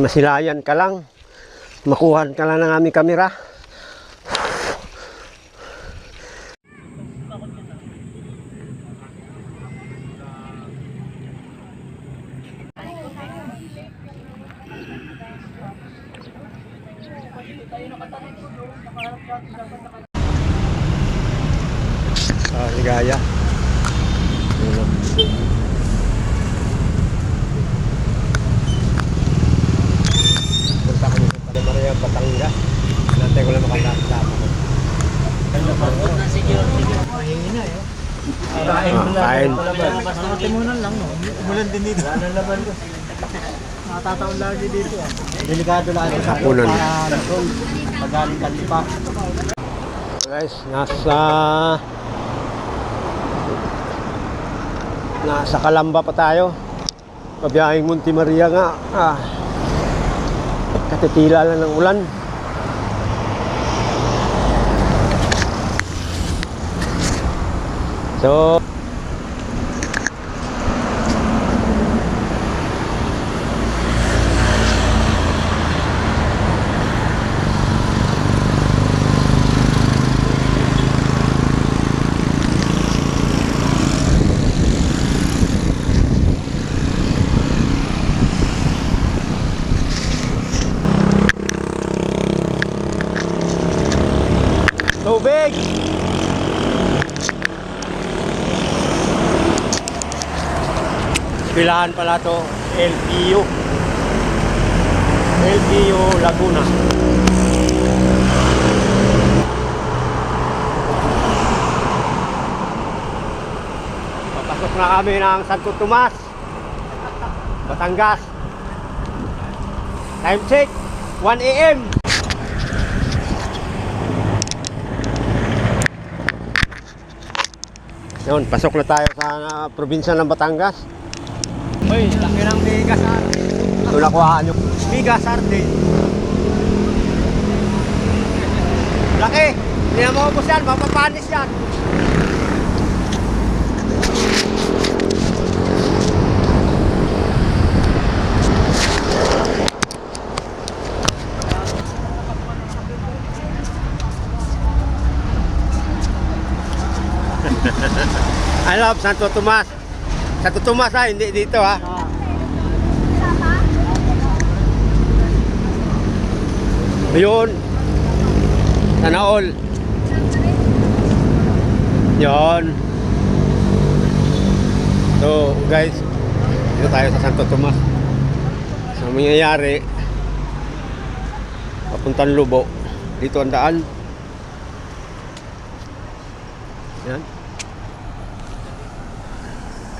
masilayan ka lang. Makuhan ka lang ng aming kamera. Ah, ligaya. Punta kami sa Padre Maria, Batangas. Nantay ko lang makakasama ko. Kain mo lang. Kain. Pati mo na lang, no? Umulan din dito. Wala nang laban ko. Nakatataon lagi dito. ah. Delikado Hapunan. Ano, tol? Pagaling kalipak. Guys, nasa nasa Kalamba pa tayo. Pabiyahing Munti Maria nga. Ah, katitila lang ng ulan. So, Pilahan pala to LPU. LPU Laguna. Papasok na kami ng Santo Tomas. Batangas. Time check, 1 a.m. Yun, pasok na tayo sa ah, probinsya ng Batangas. Uy, laki ng bigas. Ito nakuhaan yung Miga Sardine. Laki! Hindi na maubos yan, mapapanis yan. I love Santo Tomas. Santo Tomas ha, hindi dito ha. Ayun. Sana all. Yon. So, guys, dito tayo sa Santo Tomas. Sa mangyayari, papuntang Lubo. Dito ang daan. Yan.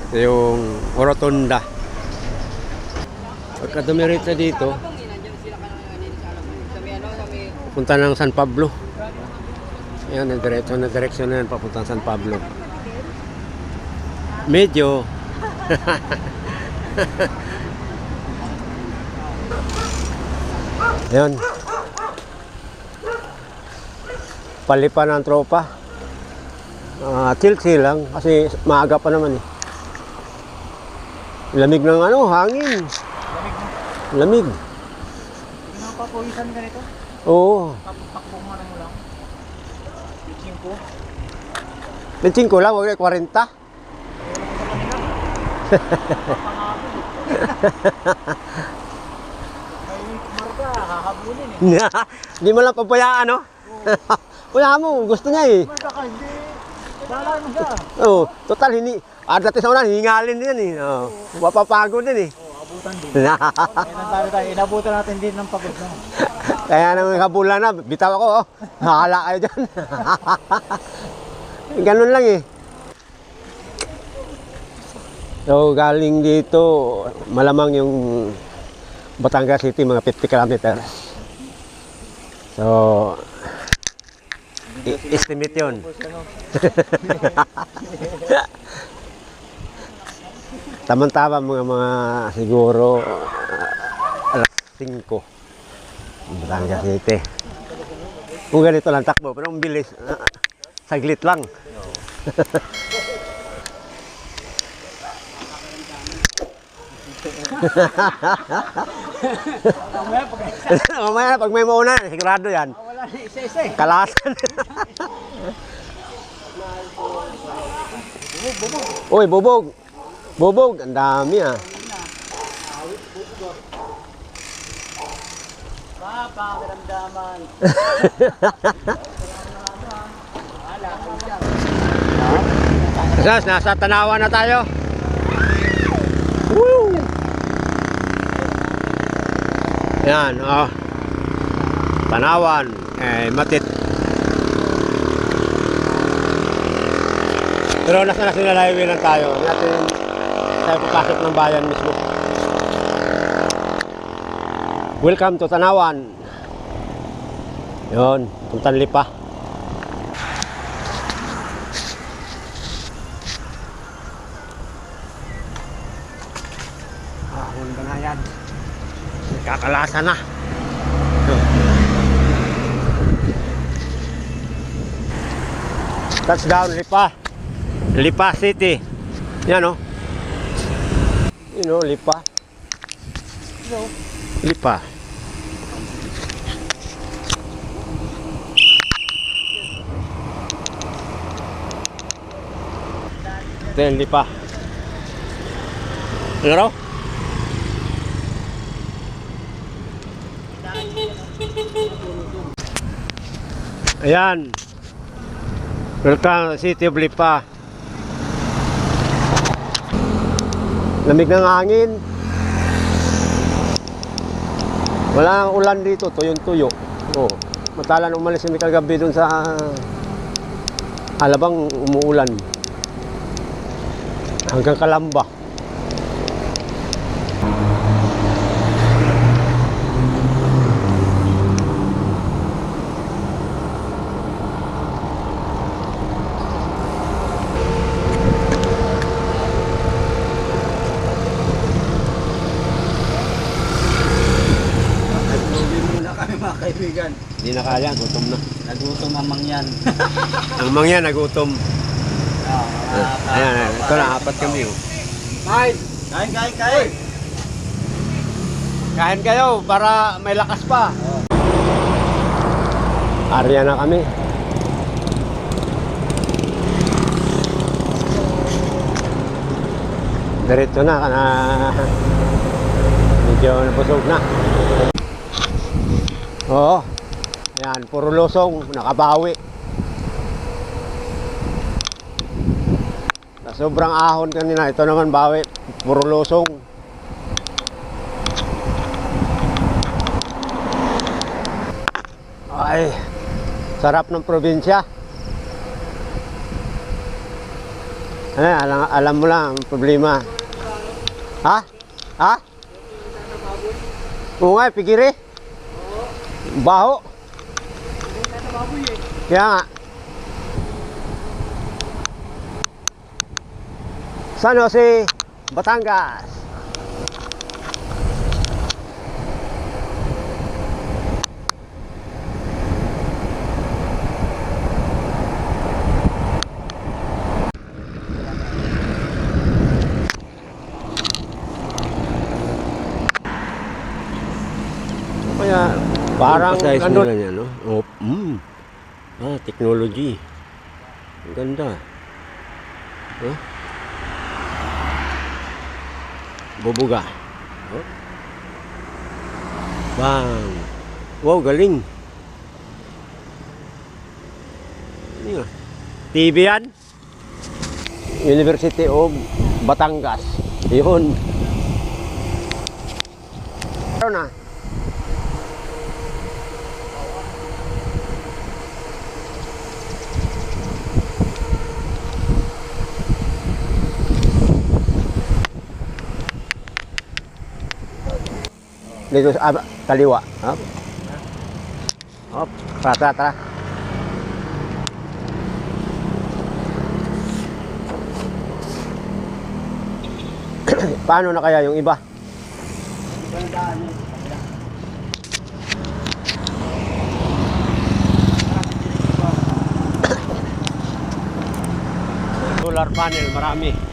Ito yung Orotonda. Pagka dumiretso dito, Punta ng San Pablo. Ayan, ang diretso na direksyon na yan, papunta San Pablo. Medyo. Ayan. Palipan ng tropa. Ah, chill-chill lang kasi maaga pa naman eh. Lamig ng ano, hangin. Lamig. Napapawisan ka nito. Oo. Takbo mo na mo lang. Pitching ko. Bensin ko lang, wag 40. May marka, hahabulin eh. Hindi mo lang pabayaan, no? Wala mo, gusto niya eh. Oo, total, hindi. Ah, dati sa una, hingalin din yan eh. Oo, mapapagod din eh. Oh, abutan din. Kailan tayo tayo, inabutan natin din ng pagod na. Kaya nang kabulan na, bitaw ako, oh. Nakala kayo dyan. Ganun lang eh. So, galing dito, malamang yung Batangas City, mga 50 kilometers. So, estimate yun. Tama-tama mga mga siguro uh, alas 5. Batangas City. Kung ganito lang takbo, pero ang bilis. ah, saglit lang. Mamaya, pag may mauna, sigurado yan. wala na isa-isa eh. Kalasan. Uy, bubog. Bubog, ang dami ah. Papakiramdaman. Gas, nasa Tanawan na tayo. Woo! Yan, oh. Tanawan, eh, matit. Pero nasa national highway lang tayo. Natin tayo papasok ng bayan mismo. Welcome to Tanawan. Yon, puntan lipa. Ahon ka na yan. Kakalasa na. Touchdown, Lipa. Lipa City. Yan o. Yun o, Lipa. Lipa. Ito yung Lipa. Ano raw? Ayan. Welcome City of Lipa. Lamig ng hangin. Wala nang ulan dito, tuyong-tuyo. Oh. Matalan umalis kami kagabi dun sa Alabang umuulan. Hanggang Kalamba. Kaibigan. Hindi na kaya, gutom na. Nagutom ang mangyan. Ang mangya nagutom. Ah, Ayan, ayan. Ito na, apat kami. Oh. Kain! Kain, kain, kain! Kain kayo para may lakas pa. Arya na kami. Diretso na, kana medyo nabusog na. Oo. Ayan, puro losong, nakabawi. Sa sobrang ahon kanina, ito naman bawi, puro losong. Ay, sarap ng probinsya. Eh, alam, alam mo lang ang problema. Ha? Ha? Oo nga, pigiri. Baho. Kaya nga. San Jose, Batangas. Kaya parang Emphasize ano, nila niya, no? Oh, mm. Ah, technology. Ang ganda. Huh? Bubuga. Oh. Bang. Wow, galing. Ano yun? TV yan. University of Batangas. Yun. Ano na? Dito sa ah, kaliwa. Hop. Hop. Tara, tara, tara. Paano na kaya yung iba? Solar panel, marami.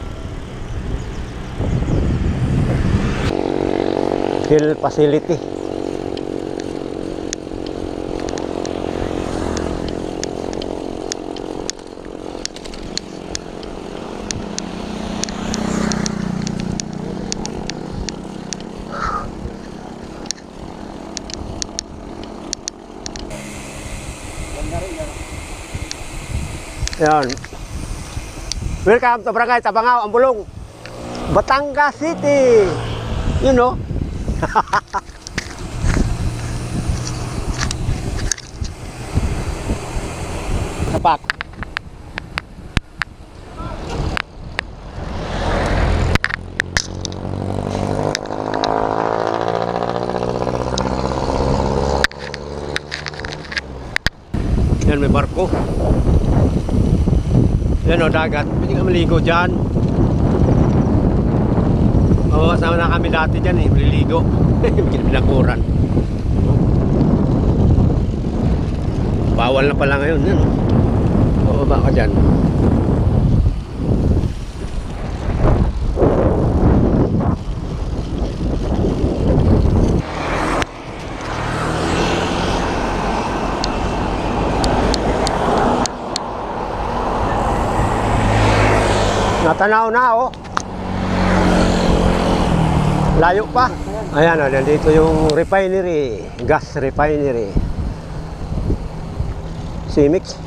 Hill facility. Yan. Welcome to Barangay Tabangao, Ambulong. Batangas City. You know. Tapat. Yan may barko. Yan o, dagat. Pwede ka maligo dyan. Oo, kasama na kami dati dyan eh, maliligo. Pinakuran. Bawal na pala ngayon. Yan. Oo, ba ka dyan? Natanaw na oh. Layo pa. Ayan, oh, nandito yung refinery, gas refinery. Simix.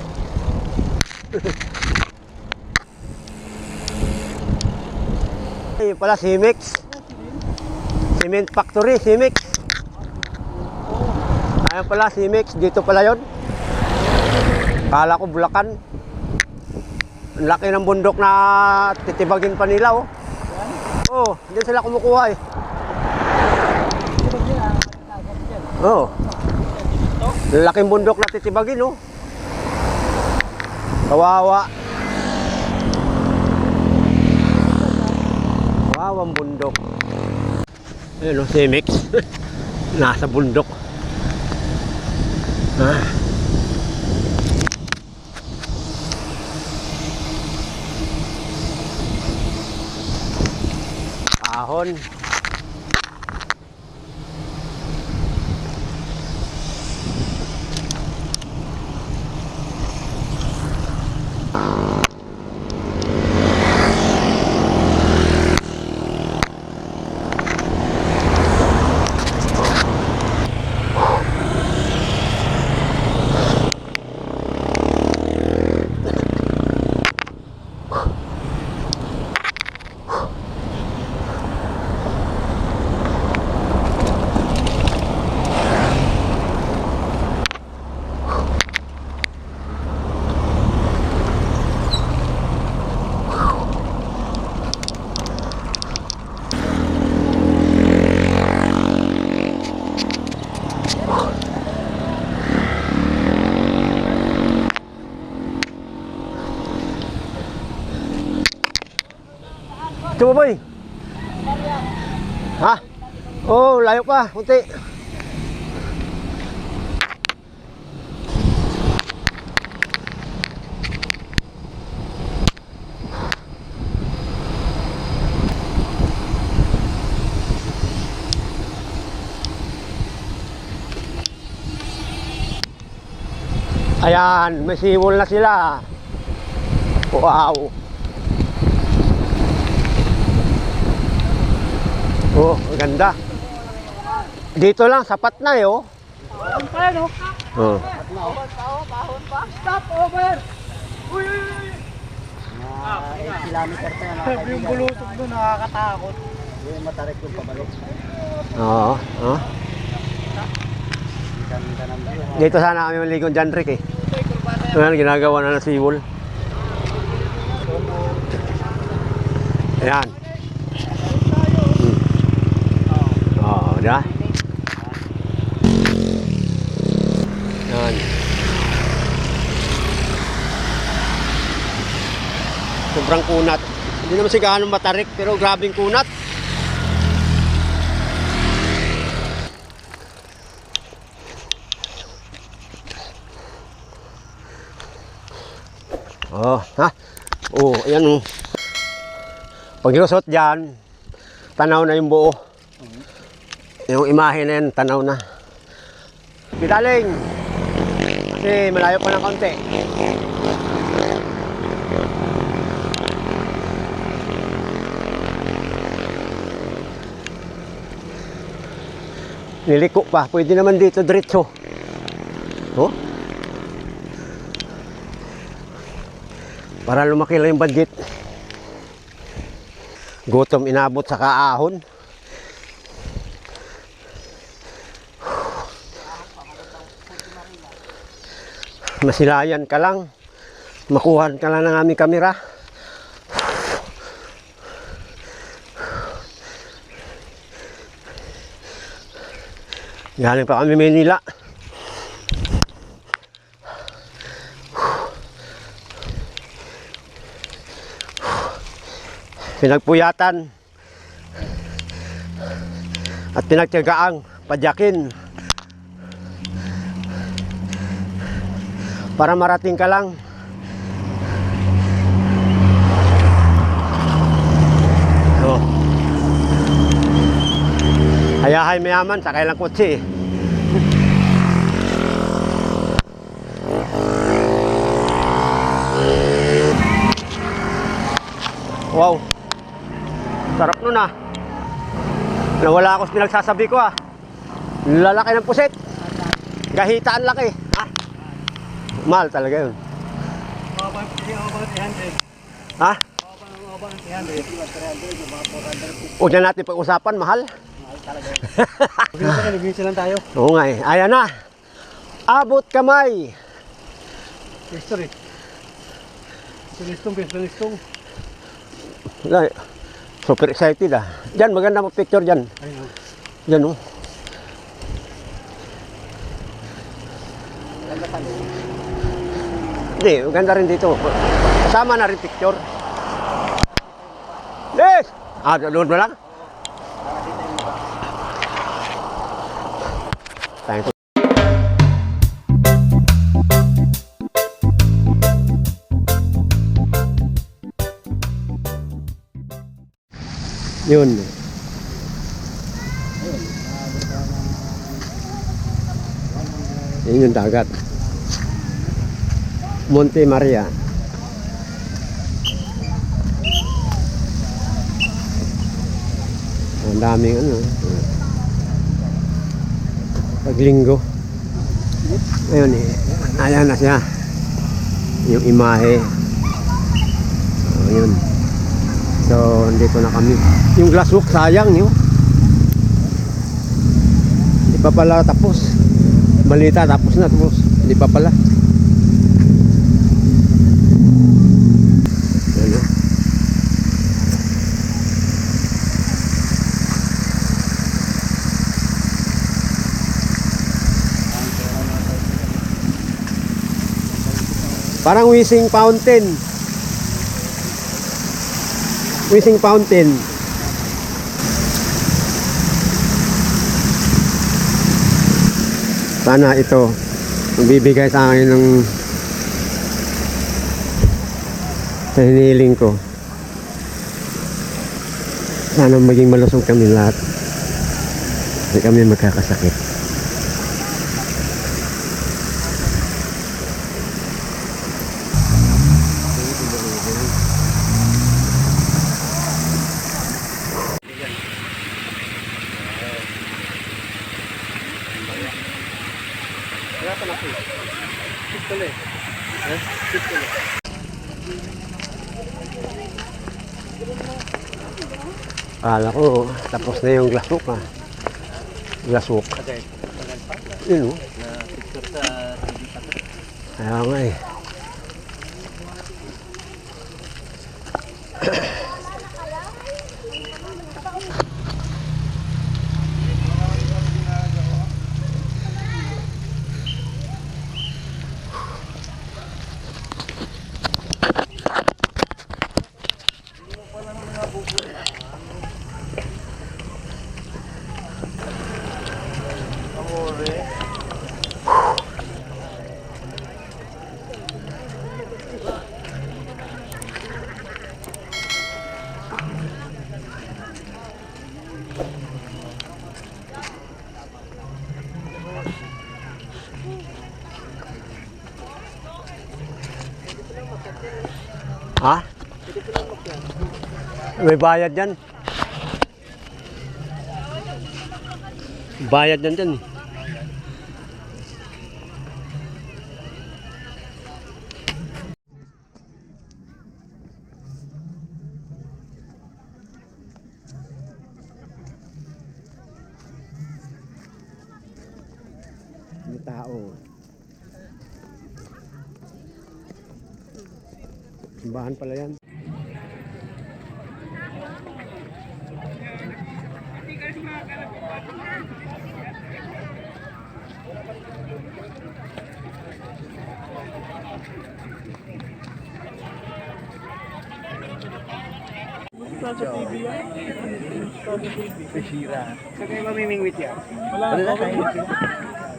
Ayun pala, Simix. Cement Factory, Simix. Ayan pala, Simix. Dito pala yon. Kala ko Bulacan. Ang laki ng bundok na titibagin pa nila, oh. Oh, diyan sila kumukuha eh. Oh. Laking bundok na titibagin, oh. Kawawa. Kawawang bundok. Ayun, oh, Simix. Nasa bundok. Ah. Ahon. Boy? Ha? Oh, layo pa. Kunti. Ayan, may siwol na sila. Wow. Oh, ang ganda. Dito lang, sapat na eh, oh. Ano? Oh. Stop over! Uy, uy, uy! Ah, kilometer pa yan. Sabi yung bulusok doon, nakakatakot. Yung matarik yung pabalik. Oo. Oh. Dito sana kami maligong dyan, Rick, eh. Ayan, ginagawa na ng siwol. Ayan. Hmm. Oo, di ba? Ayan. Sobrang kunat. Hindi naman si gaano matarik, pero grabing kunat. Oh, ha? Oh, ayan oh. Pag lusot dyan, tanaw na yung buo. Yung imahe na yan, tanaw na. Pitaling! Kasi malayo pa ng konti. Niliko pa. Pwede naman dito diretso. Oh? Para lumaki lang yung budget. Gutom inabot sa kaahon. Masilayan ka lang. Makuha ka lang ng aming kamera. Galing pa kami Manila. Pinagpuyatan at pinagtiyagaang padyakin para marating ka lang. Oh. Hayahay mayaman, sakay lang kotse eh. Wow. Sarap nun ah. Nawala ako sa pinagsasabi ko ah. Lalaki ng puset. Gahitaan laki. Ah. Mahal talaga yun. Ha? Huwag na natin pag-usapan, mahal. Nag-winch lang tayo. Oo nga eh. Ayan na. Abot kamay. History. Pilistong. Wala, eh. Super excited ah. Diyan, maganda mo picture dyan. Ayun. Yan oh. Hindi, maganda rin dito. Kasama na rin picture. Yes! Ah, doon mo lang? Thank you. Yun. Yun yung dagat. Monte Maria. Ang daming ano. Paglinggo. Ayun eh. Ayan na siya. Yung imahe. Oh, yun. So, dito na kami. Yung glasswork, sayang yun. Hindi pa pala tapos. Balita, tapos na, tapos. Hindi pa pala. Ano? Parang wishing fountain. Wishing fountain. Sana ito bibigay sa akin ng sa hinihiling ko. Sana maging malusog kami lahat. Hindi kami magkakasakit. Akala ko, tapos na yung glasswork ah. Glasswork. Yun oh. Kaya nga eh. May bayad yan. Bayad yan dyan. May tao. Simbahan pala yan. Saan kayo mamimingwit yan? Wala na tayo.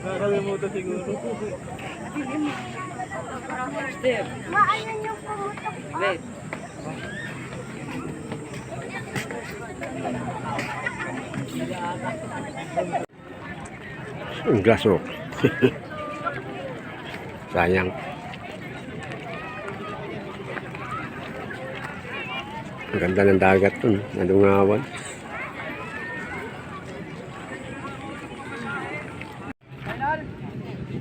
Nakakalimutan siguro. Maayon yung pumutok. Ang gaso. Sayang. Ang ganda ng dagat dun. Nadungawan.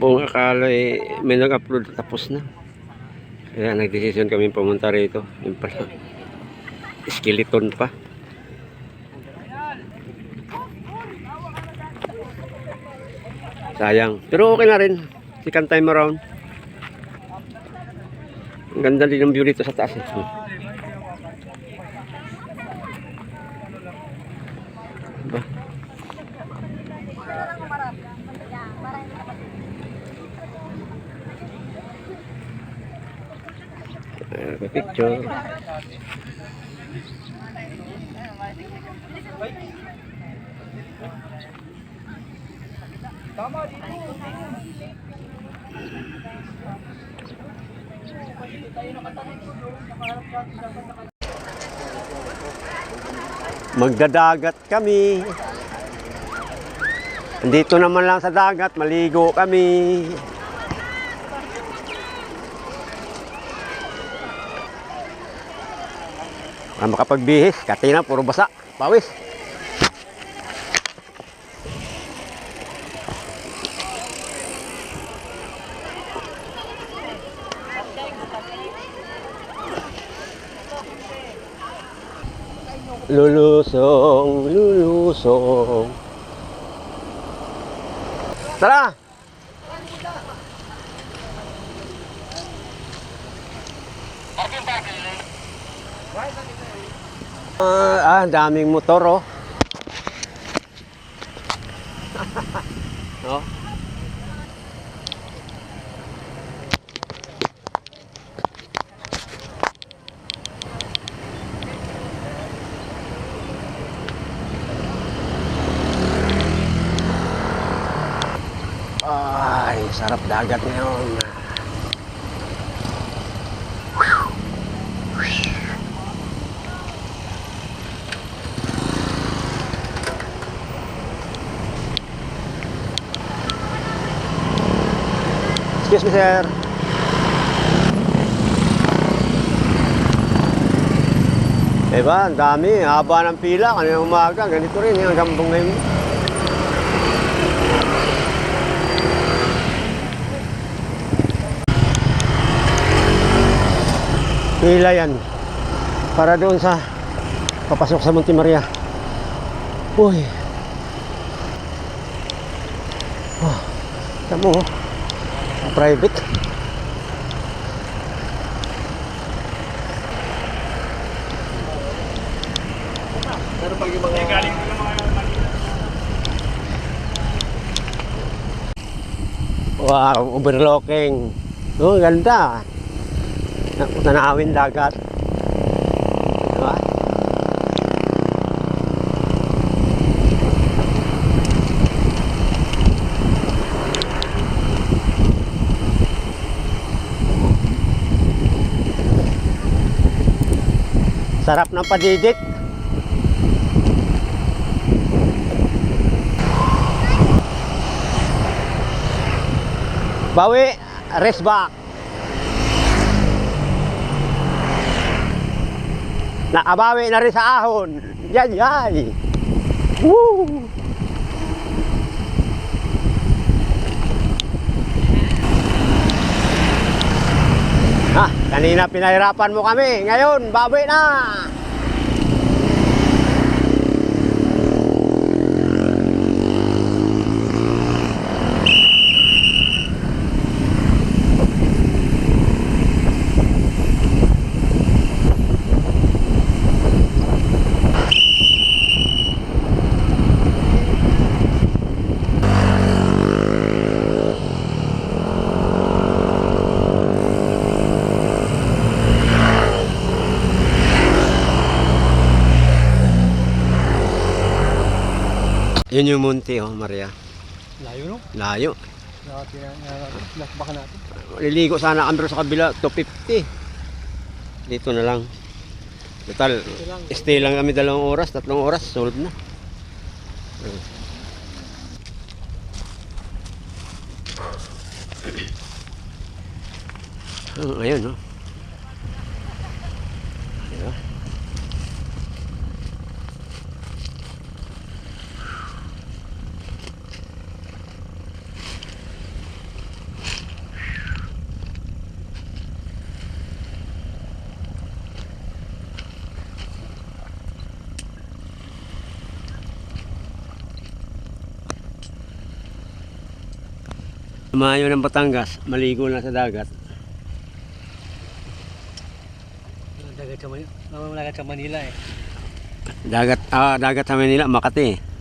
Buong akala eh, may nag-upload tapos na. Kaya nag-decision kami pumunta rito. Yung pala. Skeleton pa. Sayang. Pero okay na rin. Second time around. Ang ganda din ng view dito sa taas. Eh. Hmm. Diba? Uh, picture. Magdadagat kami. Dito naman lang sa dagat, maligo kami. Para makapagbihis, katina, puro basa, pawis. Lulusong, lulusong. Tara! Ah, ah, daming motor oh. oh. Ay, sarap dagat ngayon. Sir. Diba, ang dami. Haba ng pila. Kanina umaga. Ganito rin. Yung gambong ngayon. Pila yan. Para doon sa papasok sa Monte Maria. Uy. Oh, tamo. oh. Private. Wow, overlooking. Oh, ganda. Tanawin dagat. sarap ng padidit bawi rest back. Nakabawi na rin sa ahon. Yan yan. Woo! Kanina pinahirapan mo kami. Ngayon, baboy na. Yun yung munti, oh, Maria. Layo no? Layo. Nakabaka natin. Liligo sana kami sa kabila, 250. Dito na lang. Total, stay lang kami dalawang oras, tatlong oras, solve na. Oh, ayun, no? Diba? Mayo ng Batangas, maligo na sa dagat. Dagat sa Manila. Dagat sa Manila eh. Dagat, ah, dagat sa Manila, Makati.